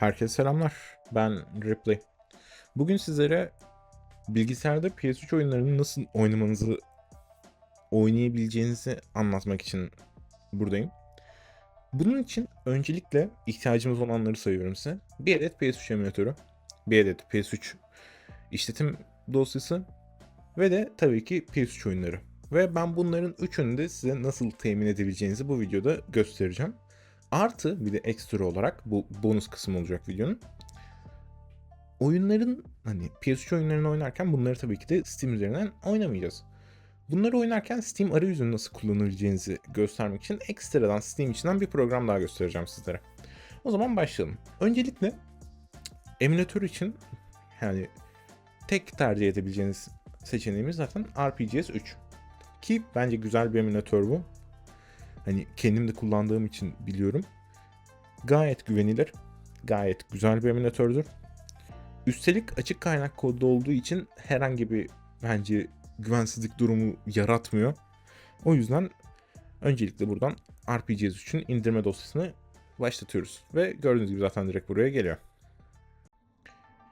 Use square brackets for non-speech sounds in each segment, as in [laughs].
Herkese selamlar. Ben Ripley. Bugün sizlere bilgisayarda PS3 oyunlarını nasıl oynamanızı, oynayabileceğinizi anlatmak için buradayım. Bunun için öncelikle ihtiyacımız olanları sayıyorum size. Bir adet PS3 emülatörü, bir adet PS3 işletim dosyası ve de tabii ki PS3 oyunları. Ve ben bunların üçünü de size nasıl temin edebileceğinizi bu videoda göstereceğim. Artı bir de ekstra olarak bu bonus kısım olacak videonun. Oyunların hani PS3 oyunlarını oynarken bunları tabii ki de Steam üzerinden oynamayacağız. Bunları oynarken Steam arayüzünü nasıl kullanabileceğinizi göstermek için ekstradan Steam içinden bir program daha göstereceğim sizlere. O zaman başlayalım. Öncelikle emülatör için yani tek tercih edebileceğiniz seçeneğimiz zaten RPGS 3. Ki bence güzel bir emülatör bu. Hani kendim de kullandığım için biliyorum. Gayet güvenilir. Gayet güzel bir emülatördür. Üstelik açık kaynak kodda olduğu için herhangi bir bence güvensizlik durumu yaratmıyor. O yüzden öncelikle buradan RPGs için indirme dosyasını başlatıyoruz. Ve gördüğünüz gibi zaten direkt buraya geliyor.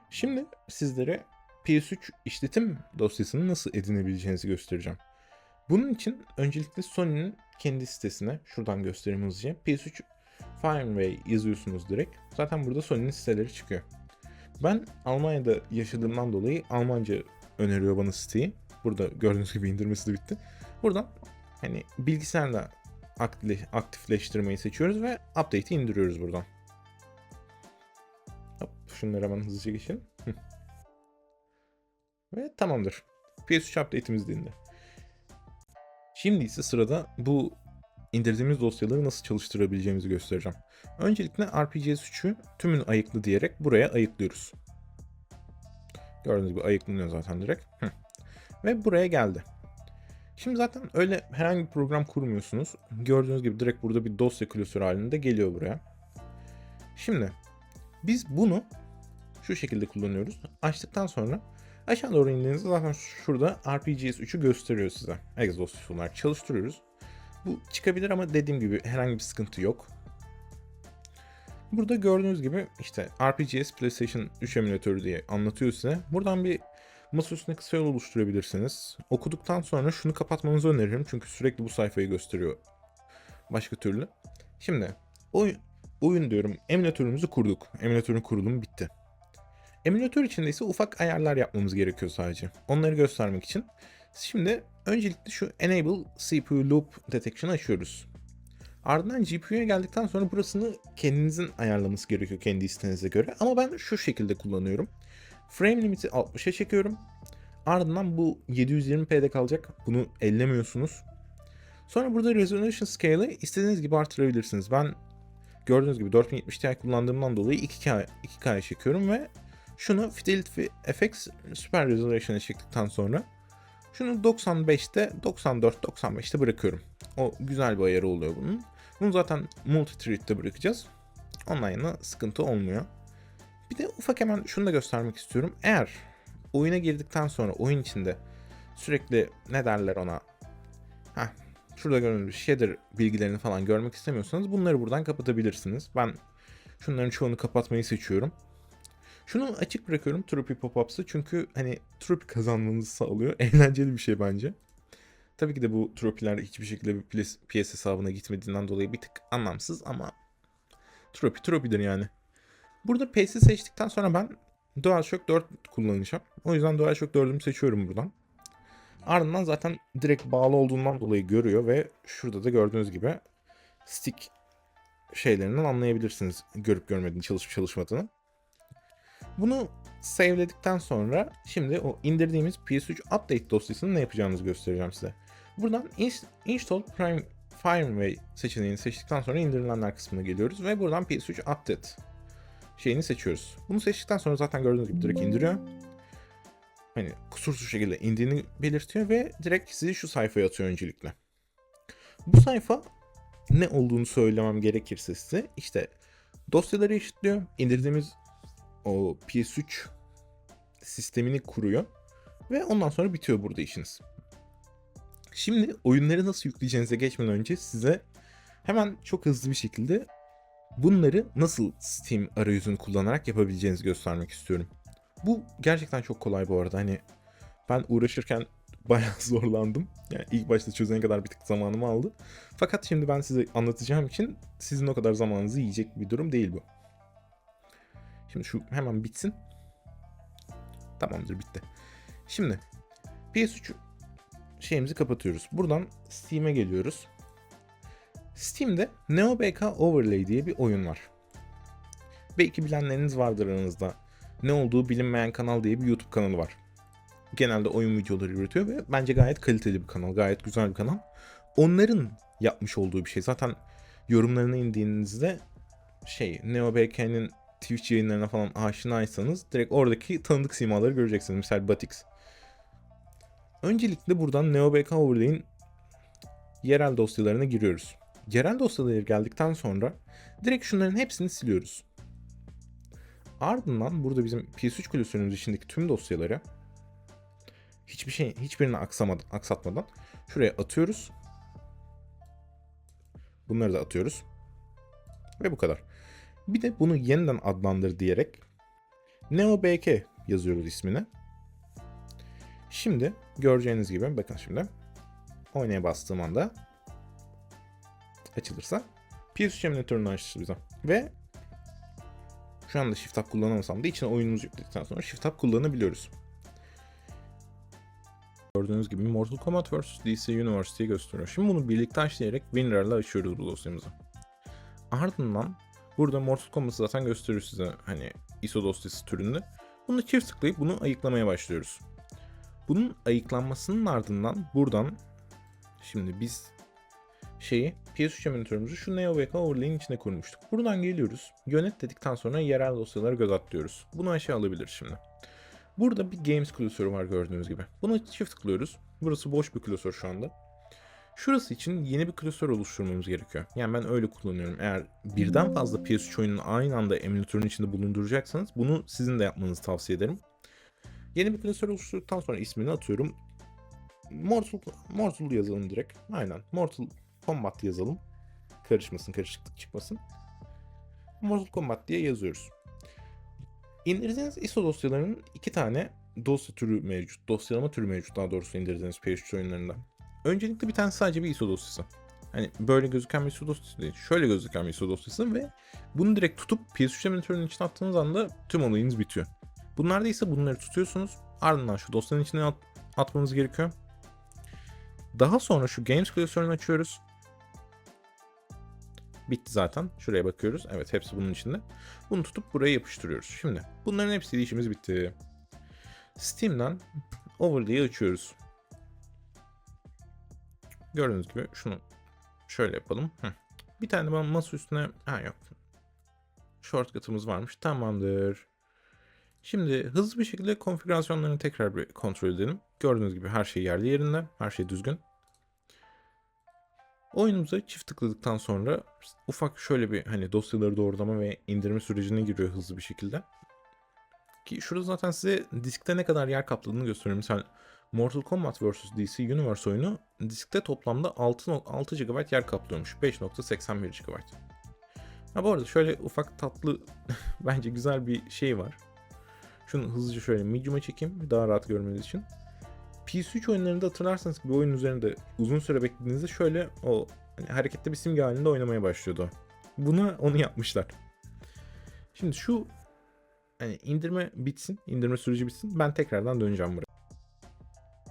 Şimdi sizlere PS3 işletim dosyasını nasıl edinebileceğinizi göstereceğim. Bunun için öncelikle Sony'nin kendi sitesine şuradan göstereyim hızlıca. PS3 Fireway yazıyorsunuz direkt. Zaten burada Sony'nin siteleri çıkıyor. Ben Almanya'da yaşadığımdan dolayı Almanca öneriyor bana siteyi. Burada gördüğünüz gibi indirmesi de bitti. Buradan hani bilgisayarla aktifleştirmeyi seçiyoruz ve update'i indiriyoruz buradan. Hop, şunları hemen hızlıca geçelim. ve tamamdır. PS3 update'imiz de. Şimdi ise sırada bu indirdiğimiz dosyaları nasıl çalıştırabileceğimizi göstereceğim. Öncelikle RPGS3'ü tümünü ayıklı diyerek buraya ayıklıyoruz. Gördüğünüz gibi ayıklanıyor zaten direkt. Ve buraya geldi. Şimdi zaten öyle herhangi bir program kurmuyorsunuz. Gördüğünüz gibi direkt burada bir dosya klasörü halinde geliyor buraya. Şimdi biz bunu şu şekilde kullanıyoruz. Açtıktan sonra aşağı doğru indiğinizde zaten şurada RPGS 3'ü gösteriyor size. Dosyası olarak çalıştırıyoruz. Bu çıkabilir ama dediğim gibi herhangi bir sıkıntı yok. Burada gördüğünüz gibi işte RPGS PlayStation 3 emülatörü diye anlatıyor size. Buradan bir masa üstüne kısa yol oluşturabilirsiniz. Okuduktan sonra şunu kapatmanızı öneririm çünkü sürekli bu sayfayı gösteriyor. Başka türlü. Şimdi oyun, oyun diyorum emülatörümüzü kurduk. Emülatörün kurulumu bitti. Emülatör içinde ise ufak ayarlar yapmamız gerekiyor sadece. Onları göstermek için. Şimdi öncelikle şu Enable CPU Loop Detection açıyoruz. Ardından GPU'ya geldikten sonra burasını kendinizin ayarlaması gerekiyor kendi isteğinize göre. Ama ben şu şekilde kullanıyorum. Frame limit'i 60'a çekiyorum. Ardından bu 720p'de kalacak. Bunu ellemiyorsunuz. Sonra burada Resolution Scale'ı istediğiniz gibi artırabilirsiniz. Ben gördüğünüz gibi 4070 Ti kullandığımdan dolayı 2K, 2K'ya çekiyorum ve şunu Fidelity FX Super Resolution'a çektikten sonra şunu 95'te 94-95'te bırakıyorum. O güzel bir ayarı oluyor bunun. Bunu zaten multi-thread'de bırakacağız. Ondan yana sıkıntı olmuyor. Bir de ufak hemen şunu da göstermek istiyorum. Eğer oyuna girdikten sonra oyun içinde sürekli ne derler ona Heh, şurada gördüğünüz shader bilgilerini falan görmek istemiyorsanız bunları buradan kapatabilirsiniz. Ben şunların çoğunu kapatmayı seçiyorum. Şunu açık bırakıyorum Trophy Pop-Ups'ı çünkü hani Trophy kazanmanızı sağlıyor. [laughs] Eğlenceli bir şey bence. Tabii ki de bu tropiler hiçbir şekilde bir PS hesabına gitmediğinden dolayı bir tık anlamsız ama tropi tropidir yani. Burada PS'i seçtikten sonra ben DualShock 4 kullanacağım. O yüzden DualShock 4'ümü seçiyorum buradan. Ardından zaten direkt bağlı olduğundan dolayı görüyor ve şurada da gördüğünüz gibi stick şeylerinden anlayabilirsiniz görüp görmediğini, çalışıp çalışmadığını. Bunu save'ledikten sonra şimdi o indirdiğimiz PS3 update dosyasını ne yapacağımızı göstereceğim size. Buradan install prime firmware seçeneğini seçtikten sonra indirilenler kısmına geliyoruz ve buradan PS3 update şeyini seçiyoruz. Bunu seçtikten sonra zaten gördüğünüz gibi direkt indiriyor. Hani kusursuz şekilde indiğini belirtiyor ve direkt sizi şu sayfaya atıyor öncelikle. Bu sayfa ne olduğunu söylemem gerekirse size işte dosyaları eşitliyor. İndirdiğimiz o PS3 sistemini kuruyor ve ondan sonra bitiyor burada işiniz. Şimdi oyunları nasıl yükleyeceğinize geçmeden önce size hemen çok hızlı bir şekilde Bunları nasıl Steam arayüzünü kullanarak yapabileceğinizi göstermek istiyorum. Bu gerçekten çok kolay bu arada. Hani ben uğraşırken [laughs] bayağı zorlandım. Yani ilk başta çözene kadar bir tık zamanımı aldı. Fakat şimdi ben size anlatacağım için sizin o kadar zamanınızı yiyecek bir durum değil bu. Şimdi şu hemen bitsin. Tamamdır bitti. Şimdi PS3 şeyimizi kapatıyoruz. Buradan Steam'e geliyoruz. Steam'de NeoBK Overlay diye bir oyun var. Belki bilenleriniz vardır aranızda. Ne olduğu bilinmeyen kanal diye bir YouTube kanalı var. Genelde oyun videoları üretiyor ve bence gayet kaliteli bir kanal, gayet güzel bir kanal. Onların yapmış olduğu bir şey. Zaten yorumlarına indiğinizde şey NeoBK'nin Twitch yayınlarına falan aşinaysanız direkt oradaki tanıdık simaları göreceksiniz. Misal Batix. Öncelikle buradan NeoBK Overlay'in yerel dosyalarına giriyoruz. Yerel dosyalara geldikten sonra direkt şunların hepsini siliyoruz. Ardından burada bizim PS3 klasörümüz içindeki tüm dosyaları hiçbir şey hiçbirini aksamadan, aksatmadan şuraya atıyoruz. Bunları da atıyoruz. Ve bu kadar. Bir de bunu yeniden adlandır diyerek NeoBK yazıyoruz ismini. Şimdi göreceğiniz gibi bakın şimdi oynaya bastığım anda açılırsa PS3 emülatörünü açtı bize. Ve şu anda Shift Tab kullanamasam da içine oyunumuzu yükledikten sonra Shift Tab kullanabiliyoruz. Gördüğünüz gibi Mortal Kombat vs. DC Universe'yi gösteriyor. Şimdi bunu birlikte açlayarak WinRAR'la açıyoruz bu dosyamızı. Ardından burada Mortal Kombat'ı zaten gösteriyor size hani ISO dosyası türünde. Bunu çift tıklayıp bunu ayıklamaya başlıyoruz. Bunun ayıklanmasının ardından buradan şimdi biz şeyi PS3 emülatörümüzü şu NeoBK overlay'in içine kurmuştuk. Buradan geliyoruz. Yönet dedikten sonra yerel dosyalara göz atlıyoruz. Bunu aşağı alabilir şimdi. Burada bir Games klasörü var gördüğünüz gibi. Buna çift tıklıyoruz. Burası boş bir klasör şu anda. Şurası için yeni bir klasör oluşturmamız gerekiyor. Yani ben öyle kullanıyorum. Eğer birden fazla PS3 oyununu aynı anda emülatörün içinde bulunduracaksanız bunu sizin de yapmanızı tavsiye ederim. Yeni bir klasör oluşturduktan sonra ismini atıyorum. Mortal, Mortal yazalım direkt. Aynen. Mortal Kombat yazalım. Karışmasın, karışıklık çıkmasın. Mortal Kombat diye yazıyoruz. İndirdiğiniz ISO dosyalarının iki tane dosya türü mevcut. Dosyalama türü mevcut daha doğrusu indirdiğiniz PS3 oyunlarında. Öncelikle bir tane sadece bir ISO dosyası. Hani böyle gözüken bir ISO dosyası değil. Şöyle gözüken bir ISO dosyası ve bunu direkt tutup PS3 emülatörünün içine attığınız anda tüm olayınız bitiyor. Bunlarda ise bunları tutuyorsunuz. Ardından şu dosyanın içine at- atmanız gerekiyor. Daha sonra şu Games klasörünü açıyoruz. Bitti zaten. Şuraya bakıyoruz. Evet hepsi bunun içinde. Bunu tutup buraya yapıştırıyoruz. Şimdi bunların hepsiyle işimiz bitti. Steam'den Overlay'i açıyoruz. Gördüğünüz gibi şunu şöyle yapalım. Hı. Bir tane ben masa üstüne... Ha yok. Shortcut'ımız varmış. Tamamdır. Şimdi hızlı bir şekilde konfigürasyonlarını tekrar bir kontrol edelim. Gördüğünüz gibi her şey yerli yerinde. Her şey düzgün. Oyunumuza çift tıkladıktan sonra ufak şöyle bir hani dosyaları doğrulama ve indirme sürecine giriyor hızlı bir şekilde. Ki şurada zaten size diskte ne kadar yer kapladığını gösteriyor. Mesela Mortal Kombat vs. DC Universe oyunu diskte toplamda 6, 6 GB yer kaplıyormuş. 5.81 GB. Ha bu arada şöyle ufak tatlı [laughs] bence güzel bir şey var. Şunu hızlıca şöyle medium'a çekeyim daha rahat görmeniz için. PS3 oyunlarında hatırlarsanız bir oyun üzerinde uzun süre beklediğinizde şöyle o hani hareketli bir simge halinde oynamaya başlıyordu. Buna onu yapmışlar. Şimdi şu hani indirme bitsin, indirme süreci bitsin. Ben tekrardan döneceğim buraya.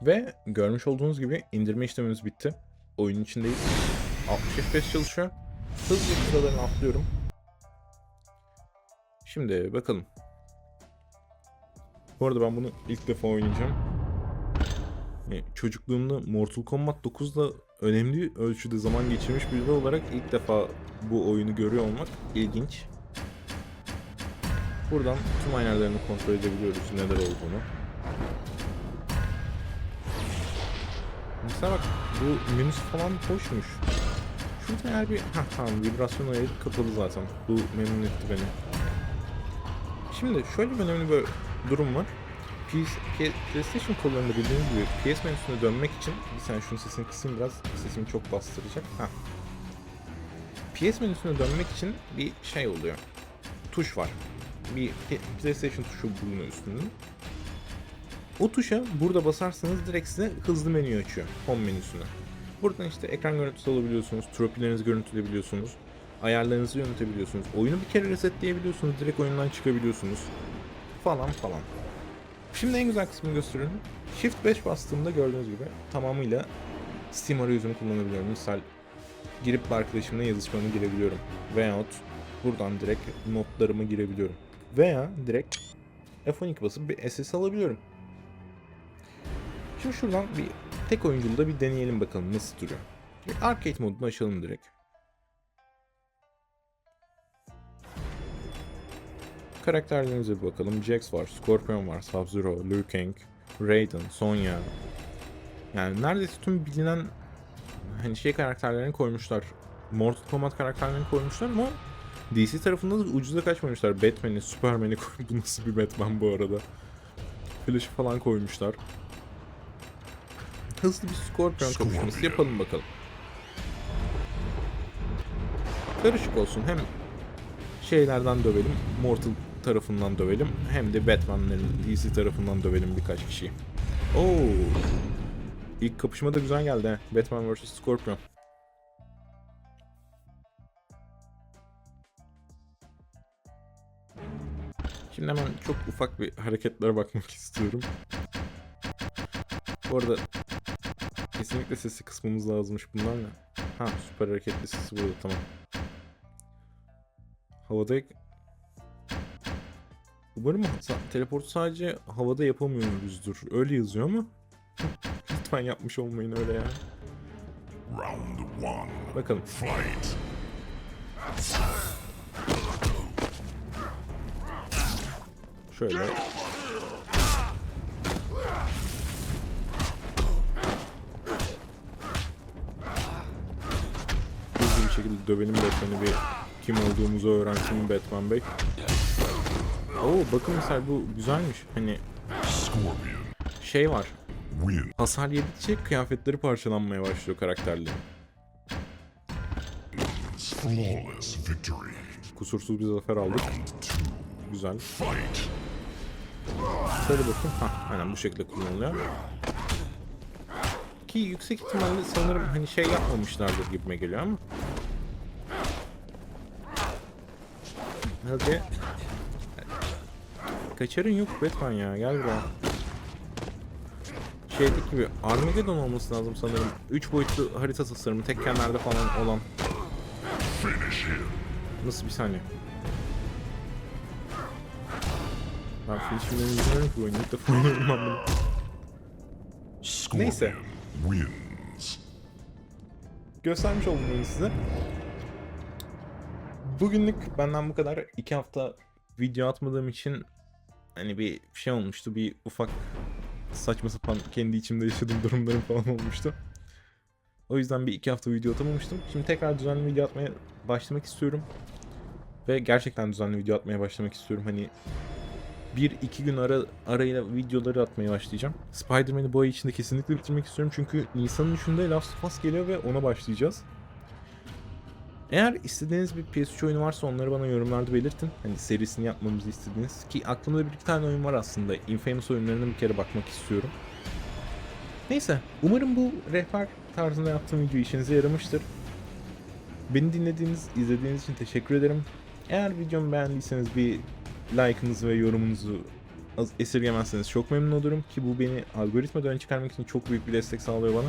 Ve görmüş olduğunuz gibi indirme işlemimiz bitti. Oyunun içindeyiz. 60 FPS çalışıyor. Hızlı sıralarını atlıyorum. Şimdi bakalım. Bu arada ben bunu ilk defa oynayacağım. Yani çocukluğumda Mortal Kombat 9'da önemli ölçüde zaman geçirmiş biri olarak ilk defa bu oyunu görüyor olmak ilginç. Buradan tüm ayarlarını kontrol edebiliyoruz neler olduğunu. Mesela bak bu menüsü falan hoşmuş. Şurada eğer bir... Hah tamam vibrasyon ayarı kapalı zaten. Bu memnun etti beni. Şimdi şöyle bir önemli bir durum var. PS, PlayStation kollarında bildiğiniz gibi PS menüsüne dönmek için bir saniye şunun sesini kısayım biraz. Sesimi çok bastıracak. Heh. PS menüsüne dönmek için bir şey oluyor. Tuş var. Bir PlayStation tuşu bulunuyor üstünde. O tuşa burada basarsanız direkt size hızlı menü açıyor. Home menüsünü. Buradan işte ekran görüntüsü alabiliyorsunuz, tropilerinizi görüntüleyebiliyorsunuz, ayarlarınızı yönetebiliyorsunuz, oyunu bir kere resetleyebiliyorsunuz, direkt oyundan çıkabiliyorsunuz falan falan. Şimdi en güzel kısmını gösteriyorum. Shift 5 bastığımda gördüğünüz gibi tamamıyla Steam arayüzünü kullanabiliyorum. Misal girip arkadaşımla yazışmamı girebiliyorum. Veyahut buradan direkt notlarımı girebiliyorum. Veya direkt F12 basıp bir SS alabiliyorum. Şimdi şuradan bir tek oyunculu da bir deneyelim bakalım nasıl duruyor. Bir arcade modunu açalım direkt. Karakterlerimize bir bakalım. Jax var, Scorpion var, Sub-Zero, Liu Kang, Raiden, Sonya. Yani neredeyse tüm bilinen hani şey karakterlerini koymuşlar. Mortal Kombat karakterlerini koymuşlar ama DC tarafında da ucuza kaçmamışlar. Batman'i, Superman'i koy. Bu nasıl bir Batman bu arada? Flash'ı falan koymuşlar. Hızlı bir Scorpion kapışması yapalım bakalım. Karışık olsun. Hem şeylerden dövelim, Mortal tarafından dövelim. Hem de Batman'lerin DC tarafından dövelim birkaç kişiyi. Oo. İlk kapışma da güzel geldi he. Batman vs Scorpion. Şimdi hemen çok ufak bir hareketlere bakmak [laughs] istiyorum. Bu arada kesinlikle sesi kısmımız lazımmış bunlar ne? Ha süper hareketli sesi burada tamam. Havada Umarım teleportu sadece havada yapamıyoruzdur. Öyle yazıyor ama. [laughs] Lütfen yapmış olmayın öyle ya. Round one. Bakalım. Fight. Şöyle. Dövelim Batman'i bir kim olduğumuzu öğrensin Batman Bey. Oo bakın mesela bu güzelmiş. Hani şey var. Hasar yedikçe kıyafetleri parçalanmaya başlıyor karakterlerin. Kusursuz bir zafer aldık. Güzel. Şöyle bakın. Hah, aynen bu şekilde kullanılıyor. Ki yüksek ihtimalle sanırım hani şey yapmamışlardır gibime geliyor ama. Hadi. Kaçarın yok Batman ya gel buraya. Şeydeki gibi Armageddon olması lazım sanırım. 3 boyutlu harita tasarımı tek kenarda falan olan. Nasıl bir saniye? Ben filmlerini izlemiyorum ki oyunu. İlk defa oynuyorum ben bunu. Scorpion Neyse. göstermiş oldum oyunu size. Bugünlük benden bu kadar. İki hafta video atmadığım için hani bir şey olmuştu. Bir ufak saçma sapan kendi içimde yaşadığım [laughs] durumlarım falan olmuştu. O yüzden bir iki hafta video atamamıştım. Şimdi tekrar düzenli video atmaya başlamak istiyorum. Ve gerçekten düzenli video atmaya başlamak istiyorum. Hani bir iki gün ara arayla videoları atmaya başlayacağım. Spider-Man'i bu ay içinde kesinlikle bitirmek istiyorum çünkü Nisan'ın 3'ünde Last of Us geliyor ve ona başlayacağız. Eğer istediğiniz bir PS3 oyunu varsa onları bana yorumlarda belirtin. Hani serisini yapmamızı istediğiniz. Ki aklımda bir iki tane oyun var aslında. Infamous oyunlarına bir kere bakmak istiyorum. Neyse. Umarım bu rehber tarzında yaptığım video işinize yaramıştır. Beni dinlediğiniz, izlediğiniz için teşekkür ederim. Eğer videomu beğendiyseniz bir like'ınızı ve yorumunuzu esirgemezseniz çok memnun olurum ki bu beni algoritmadan öne çıkarmak için çok büyük bir destek sağlıyor bana.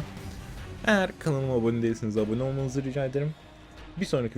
Eğer kanalıma abone değilseniz abone olmanızı rica ederim. Bir sonraki